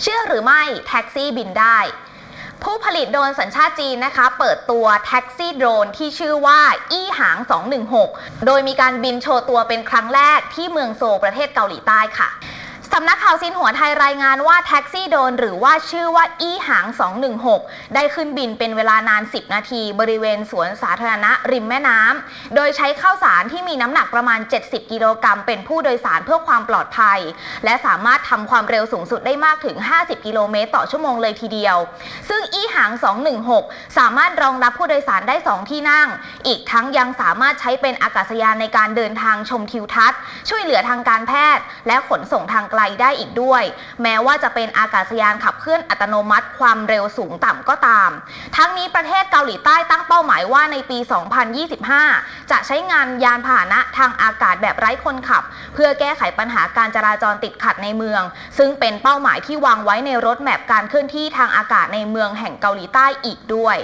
เชื่อหรือไม่แท็กซี่บินได้ ผู้ผลิตโดรนสัญชาติจีนนะคะ เปิดตัวแท็กซี่โดรนที่ชื่อว่าอี้หาง 216 โดยมีการบินโชว์ตัวเป็นครั้งแรกที่เมืองโซลประเทศเกาหลีใต้ค่ะ สำนักข่าวซินหัวไทยรายงานว่าแท็กซี่โดนหรือว่าชื่อว่าอี้หาง 216 ได้ขึ้นบินเป็นเวลานาน 10 นาที บริเวณสวนสาธารณะริมแม่น้ำโดยใช้ข้าวสารที่มีน้ำหนักประมาณ 70 กิโลกรัมเป็นผู้โดยสารเพื่อความปลอดภัย และสามารถทำความเร็วสูงสุดได้มากถึง 50 กิโลเมตรต่อชั่วโมงเลยทีเดียว ซึ่งอี้หาง 216 สามารถรองรับผู้โดยสารได้ 2 ที่นั่ง อีกทั้งยังสามารถใช้เป็นอากาศยานในการเดินทางชมทิวทัศน์ ช่วยเหลือทางการแพทย์ และขนส่งทางไกลได้อีกด้วย แม้ว่าจะเป็นอากาศยานขับเคลื่อนอัตโนมัติความเร็วสูงต่ำก็ตาม ทั้งนี้ประเทศเกาหลีใต้ตั้งเป้าหมายว่าในปี 2025 จะใช้งานยานพาหนะทางอากาศแบบไร้คนขับ เพื่อแก้ไขปัญหาการจราจรติดขัดในเมือง ซึ่งเป็นเป้าหมายที่วางไว้ในรถแมพการเคลื่อนที่ทางอากาศในเมืองแห่งเกาหลีใต้อีกด้วย